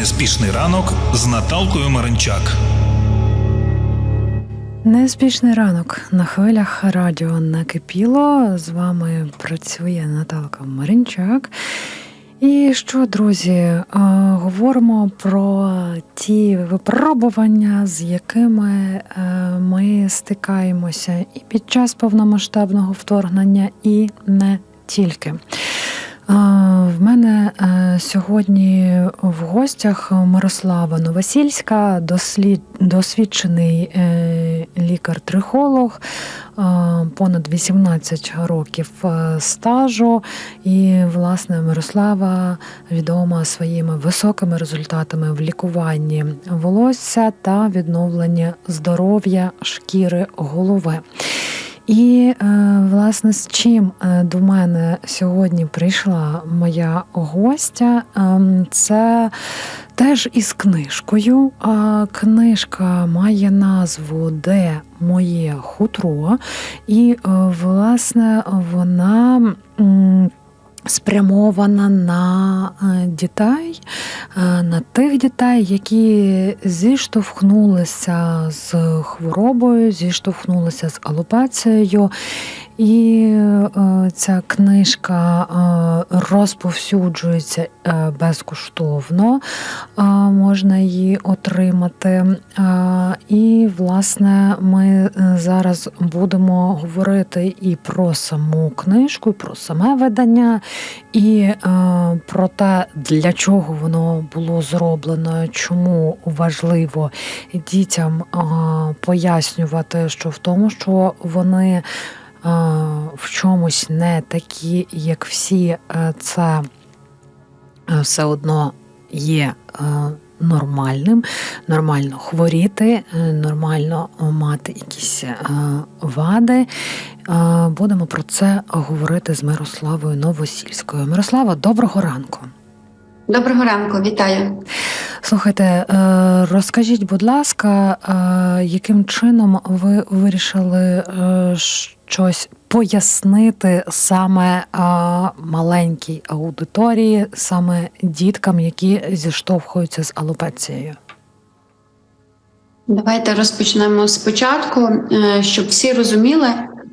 Неспішний ранок з Наталкою Маринчак. Неспішний ранок на хвилях радіо накипіло. З вами працює Наталка Маринчак. І що, друзі, е, говоримо про ті випробування, з якими е, ми стикаємося і під час повномасштабного вторгнення, і не тільки. В мене е, сьогодні в гостях Мирослава Новосільська, дослід, досвідчений е, лікар-трихолог, понад 18 років е, стажу. І, власне, Мирослава відома своїми високими результатами в лікуванні волосся та відновленні здоров'я шкіри голови. І е, власне з чим е, до мене сьогодні прийшла моя гостя, ем, це теж із книжкою. Книжка має назву Де моє хутро, і е, власне вона. Спрямована на е, дітей, е, на тих дітей, які зіштовхнулися з хворобою, зіштовхнулися з алопецією. І е, ця книжка е, розповсюджується е, безкоштовно, е, можна її отримати. Е, І, власне, ми е, зараз будемо говорити і про саму книжку, і про саме видання, і е, про те, для чого воно було зроблено, чому важливо дітям е, пояснювати, що в тому, що вони в чомусь не такі, як всі, е, це е, все одно є. е, Нормальним, нормально хворіти, нормально мати якісь вади. Будемо про це говорити з Мирославою Новосільською. Мирослава, доброго ранку. Доброго ранку, вітаю. Слухайте, розкажіть, будь ласка, яким чином ви вирішили щось пояснити саме а, маленькій аудиторії, саме діткам, які зіштовхуються з алопецією? Давайте розпочнемо спочатку, е, щоб всі розуміли,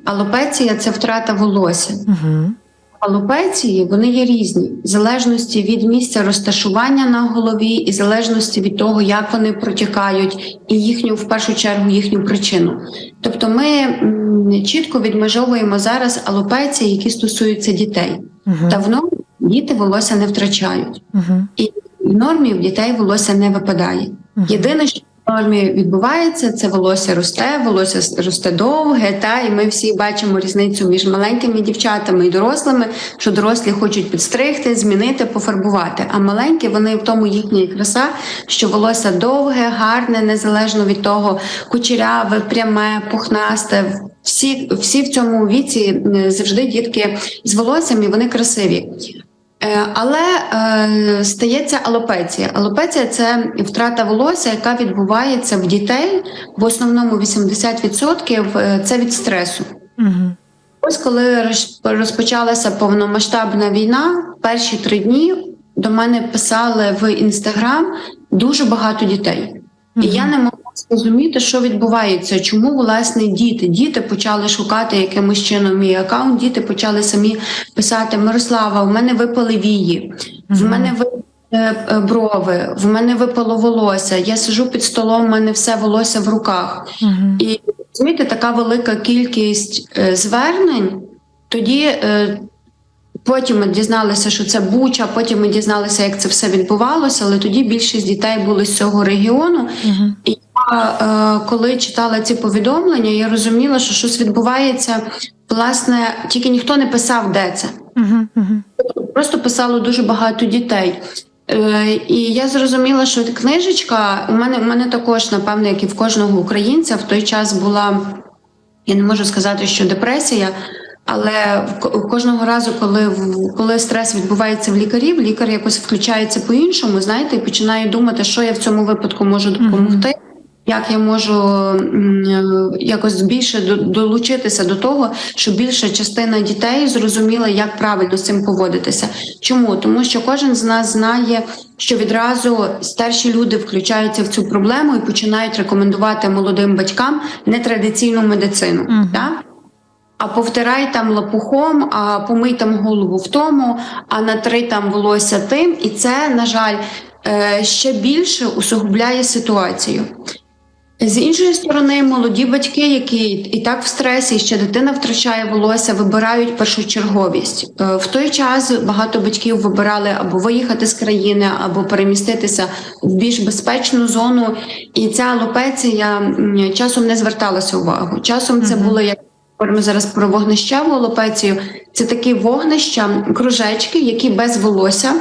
алопеція це втрата волосся. Угу. Алопеції вони є різні, в залежності від місця розташування на голові, і в залежності від того, як вони протікають, і їхню в першу чергу їхню причину. Тобто, ми чітко відмежовуємо зараз алопеції, які стосуються дітей. Угу. Давно діти волосся не втрачають. Угу. І в нормі в дітей волосся не випадає. Єдине, що нормі відбувається, це волосся росте, волосся росте довге, та і ми всі бачимо різницю між маленькими дівчатами і дорослими, що дорослі хочуть підстригти, змінити, пофарбувати. А маленькі вони в тому їхня краса, що волосся довге, гарне, незалежно від того, кучеряве, пряме, пухнасте. Всі, всі в цьому віці завжди дітки з волоссям і вони красиві. Е, Але е, стається алопеція. Алопеція це втрата волосся, яка відбувається в дітей. В основному 80% е, це від стресу. Угу. Ось коли розпочалася повномасштабна війна, перші три дні до мене писали в інстаграм дуже багато дітей. І я не могла зрозуміти, що відбувається, чому власне діти. Діти почали шукати якимось чином мій аккаунт. Діти почали самі писати: Мирослава, у мене випали вії, в мене випали е, брови, в мене випало волосся. Я сижу під столом, в мене все волосся в руках. І розумієте, така велика кількість е, звернень. Тоді е, потім ми дізналися, що це Буча, потім ми дізналися, як це все відбувалося, але тоді більшість дітей були з цього регіону. Угу. І я, е, коли читала ці повідомлення, я розуміла, що щось відбувається. Власне, тільки ніхто не писав, де це. Угу. Угу. Просто писало дуже багато дітей. Е, і я зрозуміла, що книжечка у мене у мене також, напевно, як і в кожного українця, в той час була. Я не можу сказати, що депресія, але кожного разу, коли коли стрес відбувається в лікарів, лікар якось включається по-іншому, знаєте, і починає думати, що я в цьому випадку можу допомогти. Як я можу е, якось більше долучитися до того, щоб більша частина дітей зрозуміла, як правильно з цим поводитися. Чому? Тому що кожен з нас знає, що відразу старші люди включаються в цю проблему і починають рекомендувати молодим батькам нетрадиційну медицину. Мгм. Так? А повтирай там лопухом, а помий там голову в тому, а натри там волосся тим. І це, на жаль, е, ще більше усугубляє ситуацію. З іншої сторони, молоді батьки, які і так в стресі, і ще дитина втрачає волосся, вибирають першочерговість. Е, В той час багато батьків вибирали або виїхати з країни, або переміститися в більш безпечну зону. І ця алопеція часом не зверталася увагу. Часом це було як говоримо зараз про вогнищеву алопецію. Це такі вогнища, кружечки, які без волосся.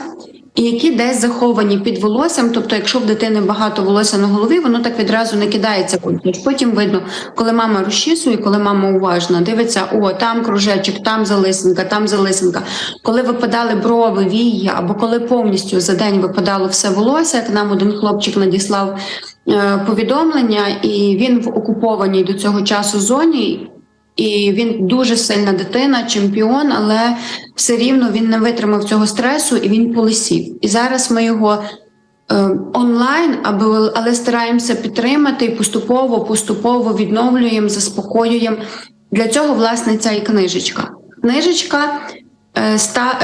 І які десь заховані під волоссям, тобто, якщо в дитини багато волосся на голові, воно так відразу не кидається. Потім видно, коли мама розчісує, коли мама уважна, дивиться, о, там кружечок, там залисинка, там залисинка. Коли випадали брови, вії, або коли повністю за день випадало все волосся, як нам один хлопчик надіслав е, повідомлення, і він в окупованій до цього часу зоні. І він дуже сильна дитина, чемпіон, але все рівно він не витримав цього стресу і він полисів. І зараз ми його е, онлайн, аби але стараємося підтримати і поступово, поступово відновлюємо, заспокоюємо. Для цього власне ця і книжечка. Книжечка е, ста,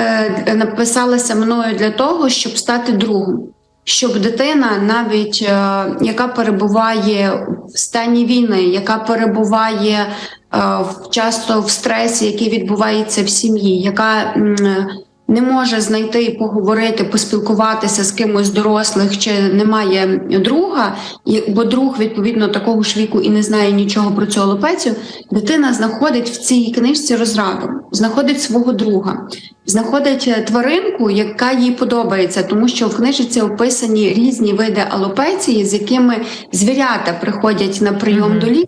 е, написалася мною для того, щоб стати другом. Щоб дитина, навіть е, яка перебуває в стані війни, яка перебуває е, часто в стресі, який відбувається в сім'ї, яка не може знайти і поговорити, поспілкуватися з кимось з дорослих, чи немає друга, бо друг відповідно такого ж віку і не знає нічого про цю алопецію, дитина знаходить в цій книжці розраду, знаходить свого друга, знаходить е, тваринку, яка їй подобається, тому що в книжці описані різні види алопеції, з якими звірята приходять на прийом Мгм. до лікаря.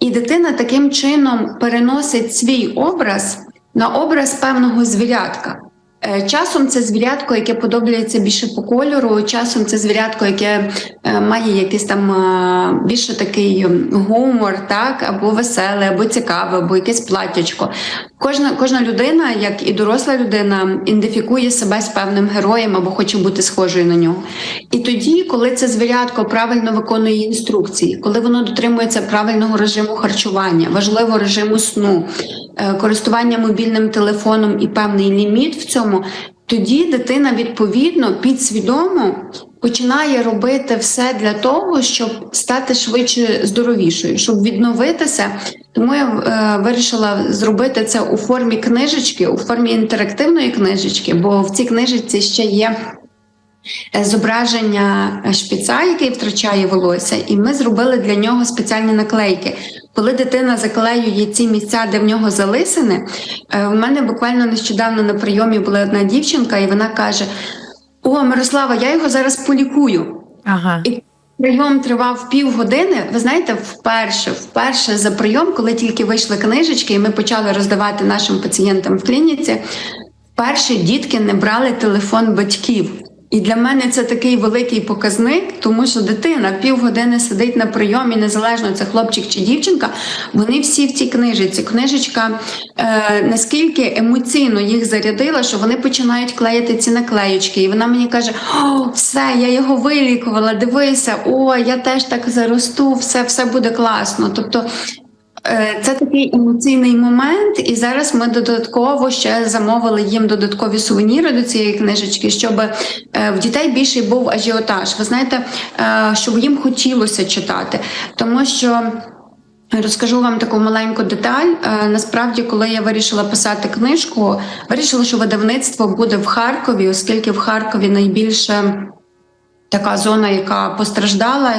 І дитина таким чином переносить свій образ на образ певного звірятка. Е, Часом це звірятко, яке подобається більше по кольору, часом це звірятко, яке е, має якийсь там е, більше такий гумор, так, або веселе, або цікаве, або якесь платтячко. Кожна, кожна людина, як і доросла людина, ідентифікує себе з певним героєм або хоче бути схожою на нього. І тоді, коли це звірятко правильно виконує інструкції, коли воно дотримується правильного режиму харчування, важливо режиму сну, е, користування мобільним телефоном і певний ліміт в цьому, тоді дитина відповідно підсвідомо починає робити все для того, щоб стати швидше здоровішою, щоб відновитися. Тому я е, вирішила зробити це у формі книжечки, у формі інтерактивної книжечки, бо в цій книжечці ще є е, зображення шпіца, який втрачає волосся, і ми зробили для нього спеціальні наклейки. Коли дитина заклеює ці місця, де в нього залисини, е, в мене буквально нещодавно на прийомі була одна дівчинка, і вона каже: О, Мирослава, я його зараз полікую. Ага. І прийом тривав півгодини. Ви знаєте, вперше, вперше за прийом, коли тільки вийшли книжечки, і ми почали роздавати нашим пацієнтам в клініці, вперше дітки не брали телефон батьків. І для мене це такий великий показник, тому що дитина півгодини сидить на прийомі, незалежно це хлопчик чи дівчинка. Вони всі в цій книжиці. Книжечка е, наскільки емоційно їх зарядила, що вони починають клеїти ці наклеючки. І вона мені каже: О, все, я його вилікувала. Дивися, о, я теж так заросту, все, все буде класно. Тобто. Е, Це такий емоційний момент, і зараз ми додатково ще замовили їм додаткові сувеніри до цієї книжечки, щоб е, в дітей більший був ажіотаж. Ви знаєте, е, щоб їм хотілося читати, тому що. Розкажу вам таку маленьку деталь. Насправді, коли я вирішила писати книжку, вирішила, що видавництво буде в Харкові, оскільки в Харкові найбільше така зона, яка постраждала,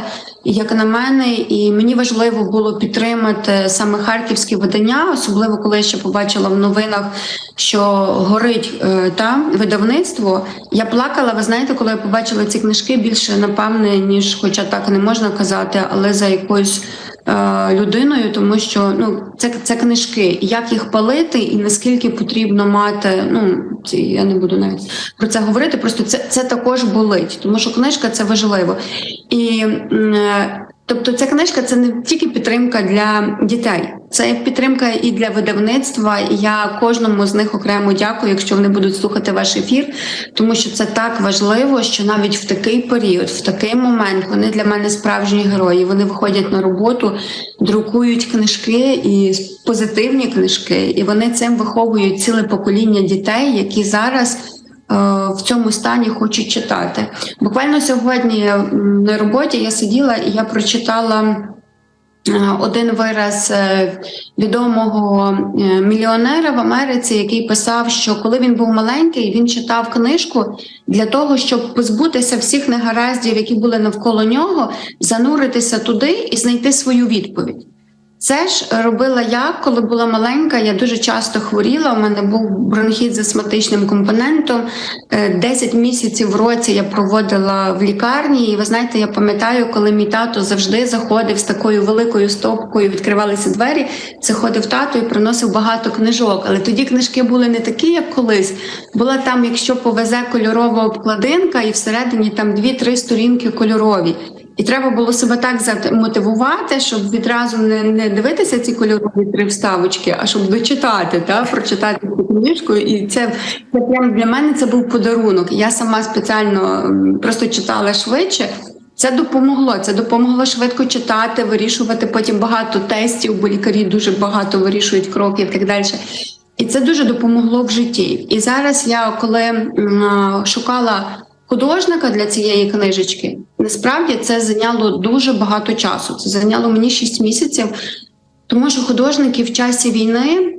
як на мене, і мені важливо було підтримати саме харківські видання, особливо коли я ще побачила в новинах, що горить е, та видавництво. Я плакала. Ви знаєте, коли я побачила ці книжки більше напевне, ніж, хоча так не можна казати, але за якоюсь е, людиною, тому що ну це, це книжки, як їх палити, і наскільки потрібно мати. Ну я не буду навіть про це говорити. Просто це, це також болить, тому що книжка це важливо. І е, Тобто, ця книжка це не тільки підтримка для дітей, це підтримка і для видавництва. Я кожному з них окремо дякую, якщо вони будуть слухати ваш ефір, тому що це так важливо, що навіть в такий період, в такий момент вони для мене справжні герої. Вони виходять на роботу, друкують книжки і позитивні книжки, і вони цим виховують ціле покоління дітей, які зараз. Е, В цьому стані хочуть читати. Буквально сьогодні на роботі я сиділа і я прочитала е, один вираз е, відомого мільйонера в Америці, який писав, що коли він був маленький, він читав книжку для того, щоб позбутися всіх негараздів, які були навколо нього, зануритися туди і знайти свою відповідь. Це ж робила я, коли була маленька. Я дуже часто хворіла. У мене був бронхіт з астматичним компонентом. Е, 10 місяців в році я проводила в лікарні. І ви знаєте, я пам'ятаю, коли мій тато завжди заходив з такою великою стопкою, відкривалися двері. Заходив тато і приносив багато книжок. Але тоді книжки були не такі, як колись. Була там, якщо повезе кольорова обкладинка, і всередині там 2-3 сторінки кольорові. І треба було себе так замотивувати, щоб відразу не, не дивитися ці кольорові три вставочки, а щоб дочитати, та, прочитати цю книжку. І це, це прямо для мене це був подарунок. Я сама спеціально просто читала швидше. Це допомогло. Це допомогло швидко читати, вирішувати потім багато тестів, бо лікарі дуже багато вирішують кроки і так далі. І це дуже допомогло в житті. І зараз я, коли шукала художника для цієї книжечки, насправді це зайняло дуже багато часу. Це зайняло мені 6 місяців, тому що художники в часі війни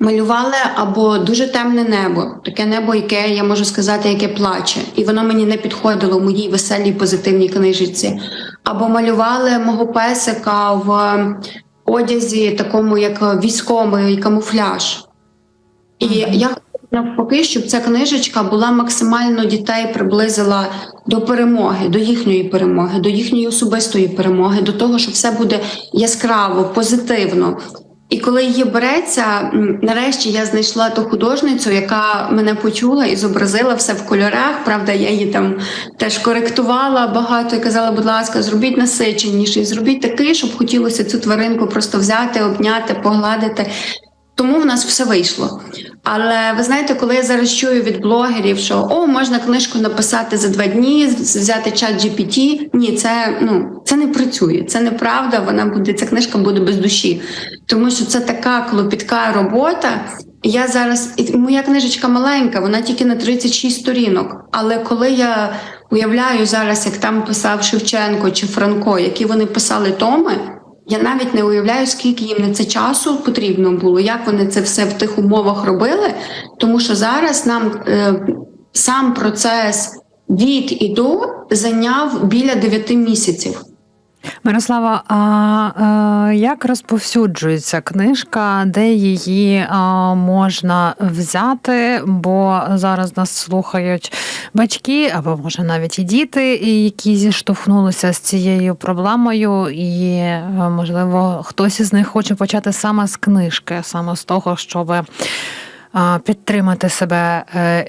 малювали або дуже темне небо, таке небо, яке я можу сказати, яке плаче, і воно мені не підходило в моїй веселій позитивній книжці. Або малювали мого песика в одязі, такому як військовий камуфляж. І я навпаки, щоб ця книжечка була максимально дітей приблизила до перемоги, до їхньої перемоги, до їхньої особистої перемоги, до того, що все буде яскраво, позитивно. І коли її береться, нарешті я знайшла ту художницю, яка мене почула і зобразила все в кольорах. Правда, я її там теж коректувала багато і казала, будь ласка, зробіть насиченіший, зробіть такий, щоб хотілося цю тваринку просто взяти, обняти, погладити. Тому в нас все вийшло. Але ви знаєте, коли я зараз чую від блогерів, що о, можна книжку написати за два дні, взяти чат GPT, ні, це ну це не працює. Це неправда. Вона буде, ця книжка буде без душі, тому що це така клопітка робота. Я зараз і моя книжечка маленька, вона тільки на 36 сторінок. Але коли я уявляю зараз, як там писав Шевченко чи Франко, які вони писали томи. Я навіть не уявляю, скільки їм на це часу потрібно було, як вони це все в тих умовах робили. Тому що зараз нам е, сам процес від і до зайняв біля 9 місяців. Мирослава, а е, як розповсюджується книжка, де її можна взяти? Бо зараз нас слухають батьки, або може навіть і діти, які зіштовхнулися з цією проблемою, і е, можливо хтось із них хоче почати саме з книжки, саме з того, щоб підтримати себе е,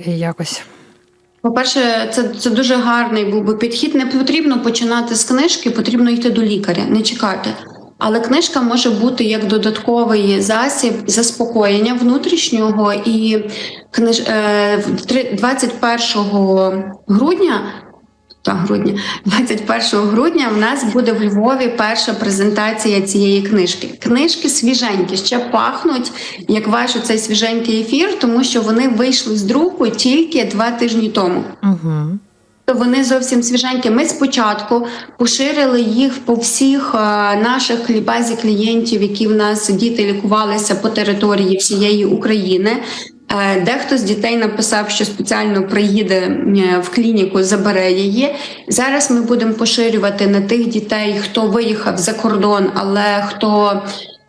якось. По-перше, це, це дуже гарний був би підхід. Не потрібно починати з книжки, потрібно йти до лікаря, не чекати. Але книжка може бути як додатковий засіб заспокоєння внутрішнього. І книж... е, в три- 21 грудня, та грудня, 21 грудня в нас буде в Львові перша презентація цієї книжки. Книжки свіженькі, ще пахнуть, як ваш цей свіженький ефір, тому що вони вийшли з друку тільки два тижні тому. Угу. То Вони зовсім свіженькі. Ми спочатку поширили їх по всіх е, наших базі клієнтів, які в нас діти лікувалися по території всієї України. Е, Дехто з дітей написав, що спеціально приїде е, в клініку, забере її. Зараз ми будемо поширювати на тих дітей, хто виїхав за кордон, але хто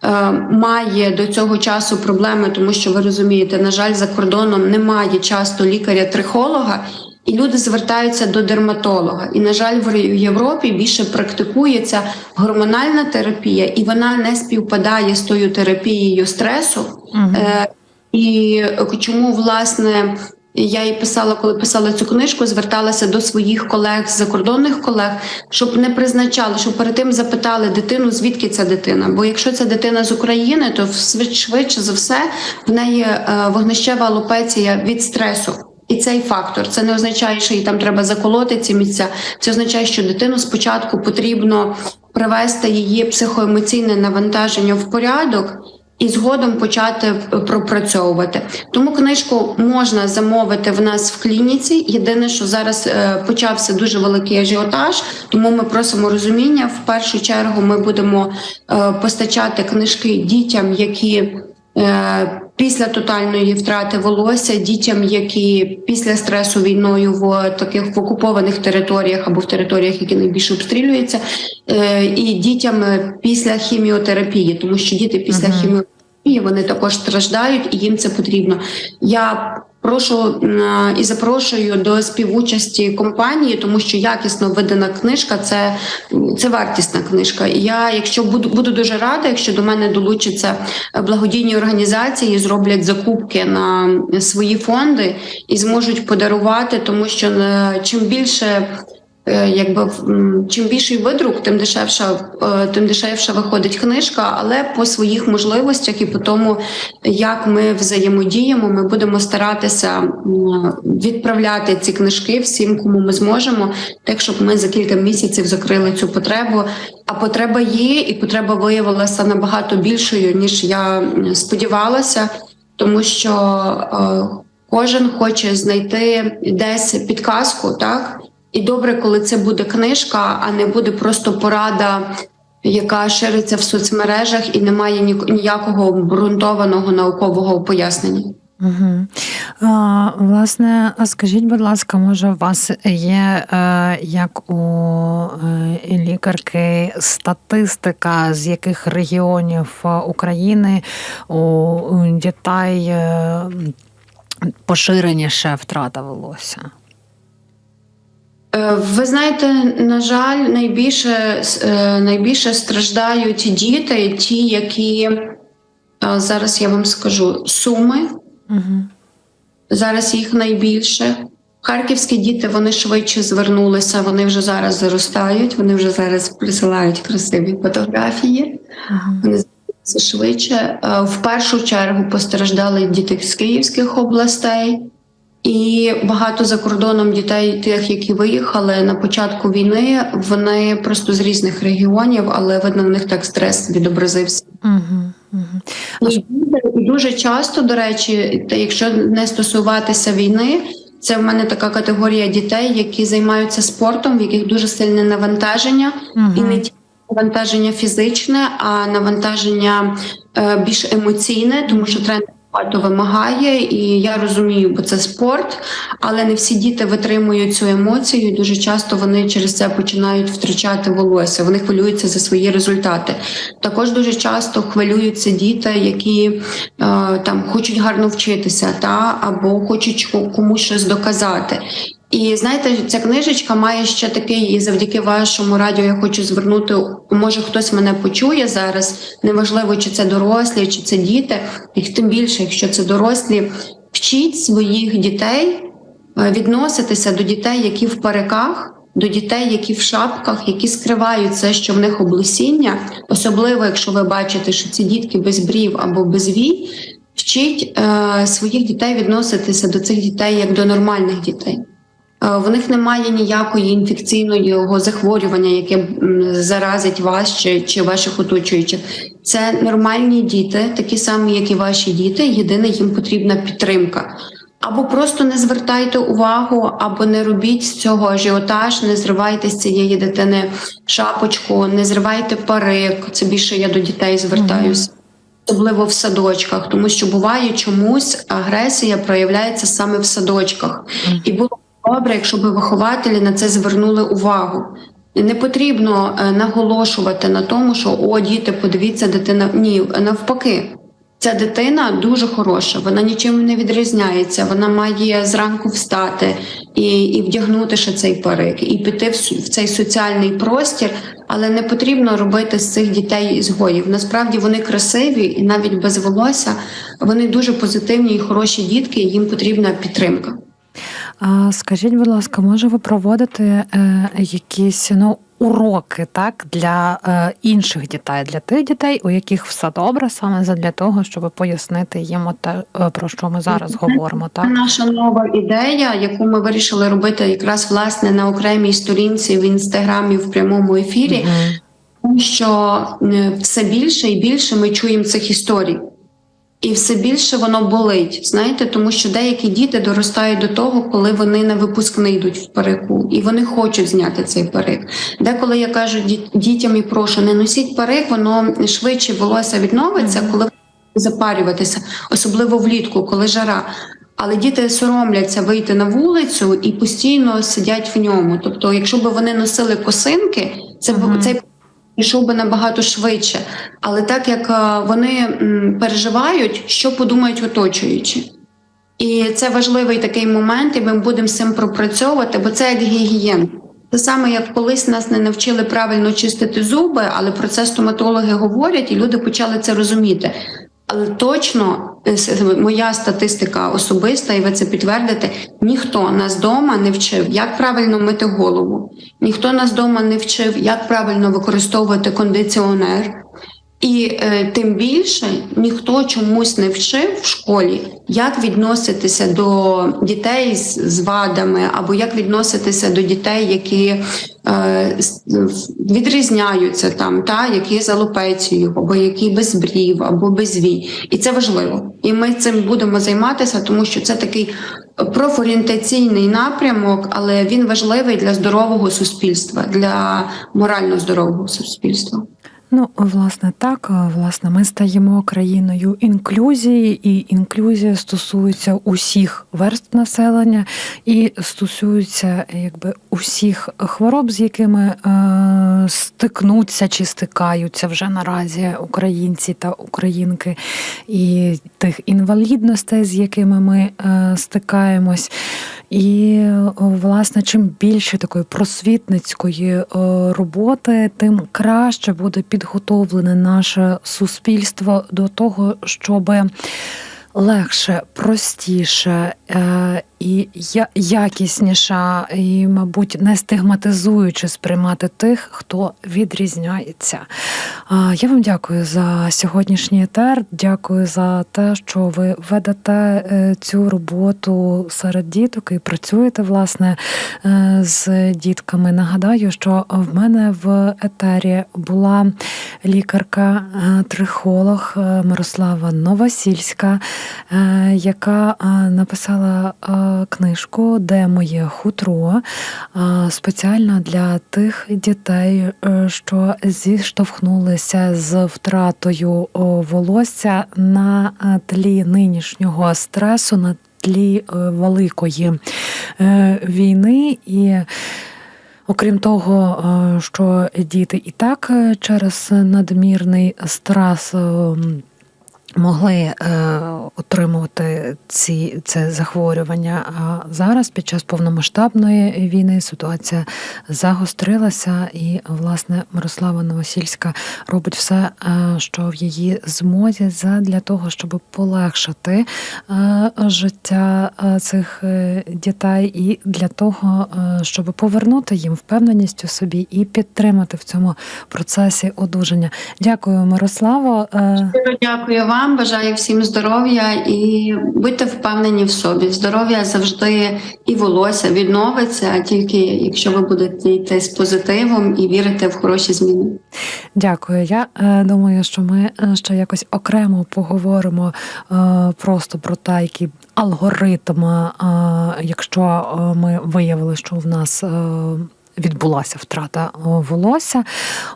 е, має до цього часу проблеми, тому що ви розумієте, на жаль, за кордоном немає часто лікаря-трихолога. І люди звертаються до дерматолога. І, на жаль, в Європі більше практикується гормональна терапія, і вона не співпадає з тою терапією стресу. Е, і чому власне я їй писала, коли писала цю книжку, зверталася до своїх колег, закордонних колег, щоб не призначали, щоб перед тим запитали дитину, звідки ця дитина. Бо якщо це дитина з України, то швидше за все в неї е, вогнищева алопеція від стресу. І цей фактор це не означає, що їй там треба заколоти ці місця. Це означає, що дитину спочатку потрібно привести її психоемоційне навантаження в порядок. І згодом почати пропрацьовувати. Тому книжку можна замовити в нас в клініці. Єдине, що зараз е, почався дуже великий ажіотаж, тому ми просимо розуміння. В першу чергу ми будемо е, постачати книжки дітям, які е, після тотальної втрати волосся, дітям, які після стресу війною в таких в окупованих територіях або в територіях, які найбільше обстрілюються, е, і дітям е, після хіміотерапії, тому що діти після Мгм. хіміотерапії вони також страждають, і їм це потрібно. Я прошу м, і запрошую до співучасті компанії, тому що якісно видана книжка це, це вартісна книжка. Я, якщо буду, буду дуже рада, якщо до мене долучаться благодійні організації, зроблять закупки на свої фонди і зможуть подарувати, тому що е, чим більше. Е, Якби чим більший видрук, тим дешевша, е, тим дешевша виходить книжка, але по своїх можливостях і по тому, як ми взаємодіємо, ми будемо старатися відправляти ці книжки всім, кому ми зможемо, так щоб ми за кілька місяців закрили цю потребу. А потреба є, і потреба виявилася набагато більшою, ніж я сподівалася, тому що е, кожен хоче знайти десь підказку, так. І добре, коли це буде книжка, а не буде просто порада, яка шириться в соцмережах і не має ніякого обґрунтованого наукового пояснення. Угу. А, власне, скажіть, будь ласка, може, у вас є, е, як у е, лікарки, статистика, з яких регіонів е, України у, дітей поширеніше втрата волосся? Е, Ви знаєте, на жаль, найбільше, е, найбільше страждають діти, ті, які е, зараз я вам скажу суми. Угу. Зараз їх найбільше. Харківські діти вони швидше звернулися, вони вже зараз зростають, вони вже зараз присилають красиві фотографії. Угу. Вони звернулися швидше. В першу чергу постраждали діти з київських областей, і багато за кордоном дітей, тих, які виїхали на початку війни, вони просто з різних регіонів, але видно, в них так стрес відобразився. Угу. Угу. І дуже- часто, до речі, якщо не стосуватися війни, це в мене така категорія дітей, які займаються спортом, в яких дуже сильне навантаження, і не тільки навантаження фізичне, а навантаження е, більш емоційне, тому що тренер багато вимагає, і я розумію, бо це спорт, але не всі діти витримують цю емоцію. Дуже часто вони через це починають втрачати волосся. Вони хвилюються за свої результати. Також дуже часто хвилюються діти, які е, там хочуть гарно вчитися, та або хочуть комусь щось доказати. І знаєте, ця книжечка має ще такий, і завдяки вашому радіо я хочу звернути. Може, хтось мене почує зараз. Неважливо, чи це дорослі, чи це діти, і тим більше, якщо це дорослі, вчіть своїх дітей е, відноситися до дітей, які в париках, до дітей, які в шапках, які скривають це, що в них облесіння, особливо якщо ви бачите, що ці дітки без брів або без вій, вчіть е, своїх дітей відноситися до цих дітей як до нормальних дітей. Е, В них немає ніякої інфекційного захворювання, яке заразить вас чи, чи ваших оточуючих. Це нормальні діти, такі самі, як і ваші діти. Єдине, їм потрібна підтримка. Або просто не звертайте увагу, або не робіть з цього ажіотаж, не зривайте з цієї дитини шапочку, не зривайте парик. Це більше я до дітей звертаюся. Особливо в садочках, тому що буває чомусь агресія проявляється саме в садочках, і було добре, якщо б вихователі на це звернули увагу. Не потрібно е, наголошувати на тому, що о, діти, подивіться, дитина. Ні, навпаки, ця дитина дуже хороша, вона нічим не відрізняється. Вона має зранку встати і, і вдягнути ще цей парик, і піти в, в цей соціальний простір, але не потрібно робити з цих дітей ізгоїв. Насправді вони красиві і навіть без волосся вони дуже позитивні і хороші дітки, і їм потрібна підтримка. А скажіть, будь ласка, може ви проводите е, якісь ну, уроки так, для е, інших дітей, для тих дітей, у яких все добре, саме для того, щоб пояснити їм те, е, про що ми зараз говоримо? Так? наша нова ідея, яку ми вирішили робити якраз власне на окремій сторінці в інстаграмі в прямому ефірі. Тому що все більше і більше ми чуємо цих історій. І все більше воно болить, знаєте, тому що деякі діти доростають до того, коли вони на випускний йдуть в парику, і вони хочуть зняти цей парик. Деколи я кажу дітям і прошу, не носіть парик, воно швидше волосся відновиться, коли запарюватися, особливо влітку, коли жара. Але діти соромляться вийти на вулицю і постійно сидять в ньому. Тобто, якщо б вони носили косинки, це б Мгм. цей пішов би набагато швидше. Але так як е, вони переживають, що подумають оточуючі. І це важливий такий момент, і ми будемо з цим пропрацьовувати, бо це як гігієн. Те саме як колись нас не навчили правильно чистити зуби, але про це стоматологи говорять, і люди почали це розуміти. Але точно е, моя статистика особиста, і ви це підтвердите, ніхто нас вдома не вчив, як правильно мити голову, ніхто нас вдома не вчив, як правильно використовувати кондиціонер. І е, тим більше ніхто чомусь не вчив в школі, як відноситися до дітей з, з вадами, або як відноситися до дітей, які е, відрізняються там, та які з алопецією, або які без брів, або без вій. І це важливо. І ми цим будемо займатися, тому що це такий профорієнтаційний напрямок, але він важливий для здорового суспільства, для морально здорового суспільства. Ну, власне, так, власне, ми стаємо країною інклюзії, і інклюзія стосується усіх верств населення і стосується якби усіх хвороб, з якими е, стикнуться чи стикаються вже наразі українці та українки, і тих інвалідностей, з якими ми е, стикаємось. І власне, чим більше такої просвітницької роботи, тим краще буде підготовлене наше суспільство до того, щоб легше, простіше е, і я- якісніше, і, мабуть, не стигматизуючи сприймати тих, хто відрізняється. Я вам дякую за сьогоднішній етер. Дякую за те, що ви ведете е, цю роботу серед діток і працюєте власне е, з дітками. Нагадаю, що в мене в етері була лікарка, е, трихолог Мирослава Новосільська, яка написала книжку Де моє хутро спеціально для тих дітей, е, що зіштовхнулися з втратою волосся на е, тлі нинішнього стресу, на тлі е, великої війни і. Окрім того, що діти і так через надмірний стрес е, могли е, отримувати ці це захворювання. А зараз, під час повномасштабної війни, ситуація загострилася, і власне Мирослава Новосільська робить все, е, що в її змозі, для того, щоб полегшити е, життя е, цих е, дітей, і для того, е, щоб повернути їм впевненість у собі і підтримати в цьому процесі одужання. Дякую, Мирославо. Е, дякую вам, бажаю всім здоров'я і будьте впевнені в собі. Здоров'я завжди і волосся відновиться, а тільки якщо ви будете йти з позитивом і вірити в хороші зміни. Дякую. Я е, думаю, що ми е, ще якось окремо поговоримо е, просто про те, який алгоритм, е, якщо ми виявили, що в нас. е, Відбулася втрата волосся.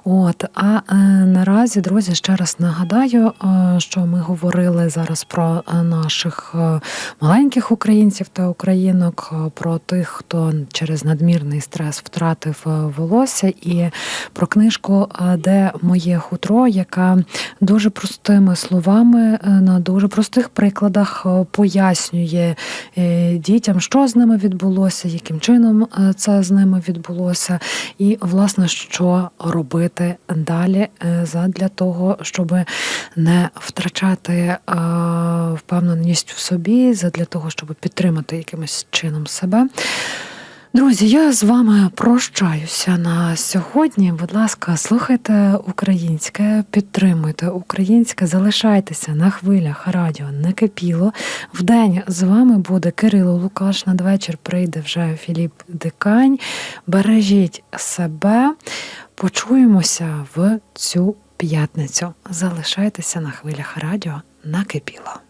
От а е, наразі, друзі, ще раз нагадаю, е, що ми говорили зараз про е, наших маленьких українців та українок, про тих, хто через надмірний стрес втратив волосся, і про книжку Де моє хутро, яка дуже простими словами на дуже простих прикладах пояснює дітям, що з ними відбулося, яким чином це з ними відбулося. Волосся, і власне, що робити далі е, задля того, щоб не втрачати е, впевненість в собі, задля того, щоб підтримати якимось чином себе. Друзі, я з вами прощаюся на сьогодні. Будь ласка, слухайте українське, підтримуйте українське, залишайтеся на хвилях радіо не кипіло. Вдень з вами буде Кирило Лукаш. Надвечір прийде вже Філіп Дикань. Бережіть себе. Почуємося в цю п'ятницю. Залишайтеся на хвилях радіо накипіло.